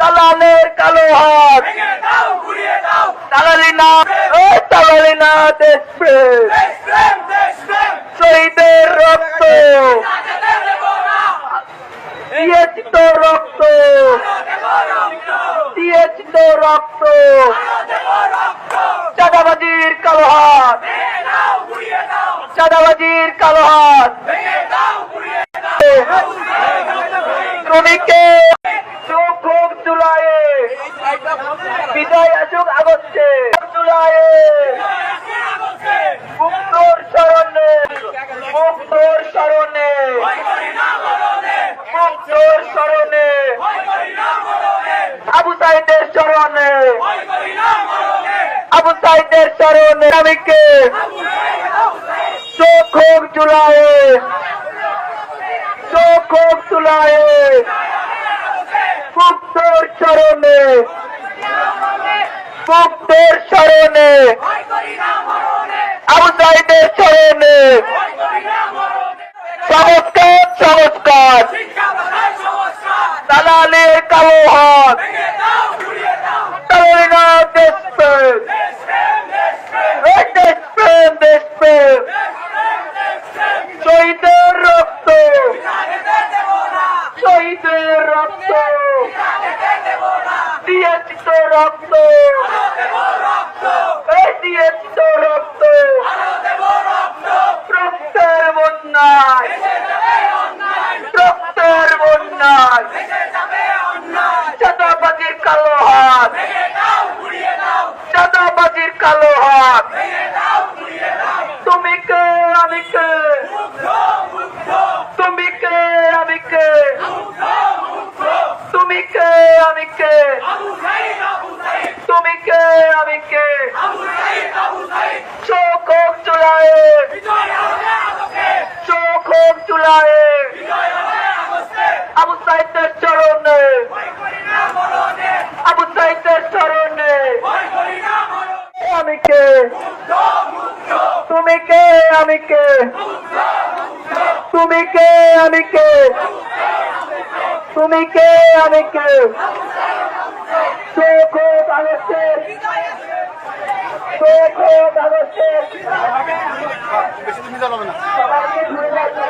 দালালের কালো হাত। দালালি না দালালি না শহীদের রক্ত। দিয়েছি তো রক্ত। দিয়েছি তো রক্ত। চাঁদাবাজির কালো হাত। চাঁদাবাজির কালো হাত। মরণে আবু সাইদের সুখ হোক জুলাইয়ে সুখ হোক জুলাইয়ে মুক্তর স্মরণে মুক্তর মরণে আবু সাইদের মরণে সংস্কার সংস্কার দালালের কালো হাত। শহীদের রক্ত। শহীদের রক্ত। দিয়েছি তো রক্ত। দিয়েছি তো রক্ত। রক্তের বন্যায়। রক্তের বন্যায়। চাঁদাবাজির কালো হাত। চাঁদাবাজির কালো হাত ভেঙে দাও ঘুরিয়ে দাও তুমি কে আমি কে মুক্ত মুক্ত তুমি কে আমি কে মুক্ত মুক্ত তুমি কে আমি কে আবু সাইদ আবু সাইদ তুমি কে আমি কে আবু সাইদ আবু সাইদ চোখ চুলায়ে চোখ চুলায়ে। আবু সাইদের চরণে। আবু সাইদের চরণে। আমি কে তুমি কে আমি কে তুমি কে আমি কে তুমি কে আমি কে চৌকট আগস্টের চৌকট আগস্টের সবাইকে ঘুরে যাচ্ছে